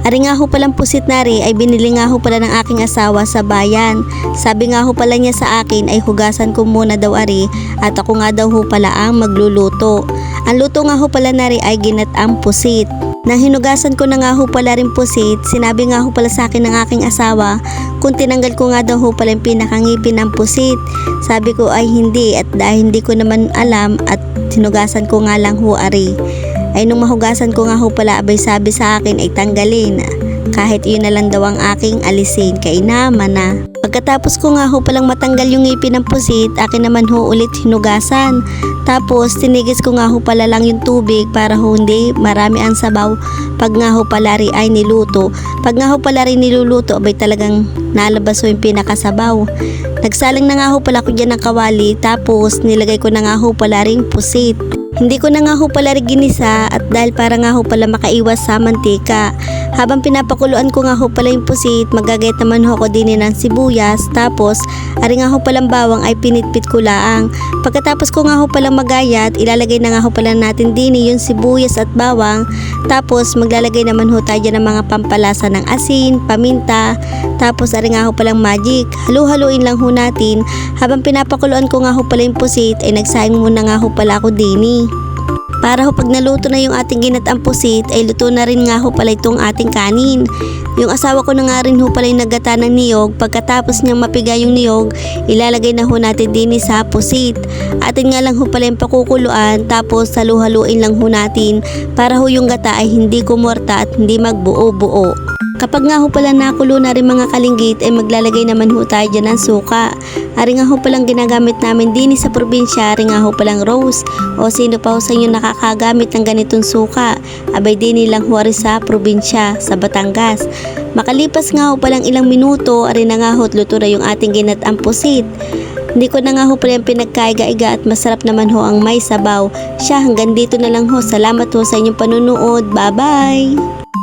Ari nga ho palang pusit na rin ay binili nga ho pala ng aking asawa sa bayan. Sabi nga ho pala niya sa akin ay hugasan ko muna daw ari at ako nga daw ho pala ang magluluto. Ang luto nga ho pala na rin ay ginatang pusit. Nang hinugasan ko na nga ho pala rin pusit, sinabi nga ho pala sa akin ng aking asawa kung tinanggal ko nga daw ho pala yung pinakangipin ng pusit. Sabi ko ay hindi at dahil hindi ko naman alam at hinugasan ko nga lang ho ari. Ay nung mahugasan ko nga ho pala abay sabi sa akin ay tanggalin. Kahit yun na lang daw ang aking alisin kay naman na. Pagkatapos ko nga ho palang matanggal yung ngipin ng pusit, akin naman ho ulit hinugasan. Tapos tinigis ko nga ho pala lang yung tubig para ho hindi marami ang sabaw pag nga ho pala rin ay niluto. Pag nga ho pala rin niluluto, abay talagang nalabas ho yung pinakasabaw. Nagsalang na nga ho pala ko dyan ng kawali tapos nilagay ko na nga ho pala rin pusit. Hindi ko na nga ho pala rin ginisa at dahil para nga ho pala makaiwas sa mantika. Habang pinapakuluan ko nga ho pala yung pusit, magagayat naman ho ko din ng sibuyas. Tapos, ari nga ho palang bawang ay pinitpit ko laang. Pagkatapos ko nga ho palang magayat, ilalagay na nga ho pala natin din yung sibuyas at bawang. Tapos, maglalagay naman ho tayo ng mga pampalasa ng asin, paminta. Tapos, ari nga ho palang magic. Halu-haluin lang ho natin. Habang pinapakuluan ko nga ho pala yung pusit, ay nagsaing muna nga ho pala ako dini. Para ho pag naluto na yung ating ginatang pusit ay luto na rin nga ho pala itong ating kanin. Yung asawa ko na nga rin ho pala yung nagata ng niyog. Pagkatapos niyang mapiga yung niyog, ilalagay na ho natin din sa pusit. Atin nga lang ho pala yung pakukuluan tapos saluhaluin lang ho natin para ho yung gata ay hindi kumorta at hindi magbuo-buo. Kapag nga ho pala nakulo na rin mga kalinggit ay maglalagay naman ho tayo dyan ng suka. Ari nga ho palang ginagamit namin din sa probinsya, ari nga ho palang rose. O sino pa ho sa inyo nakakagamit ng ganitong suka? Abay din nilang ho sa probinsya, sa Batangas. Makalipas nga ho palang ilang minuto, ari na nga ho luto na yung ating ginatang pusit. Hindi ko na nga ho pala yung pinagkaiga-iga at masarap naman ho ang may sabaw. Siya hanggang dito na lang ho. Salamat ho sa inyong panunood. Bye-bye!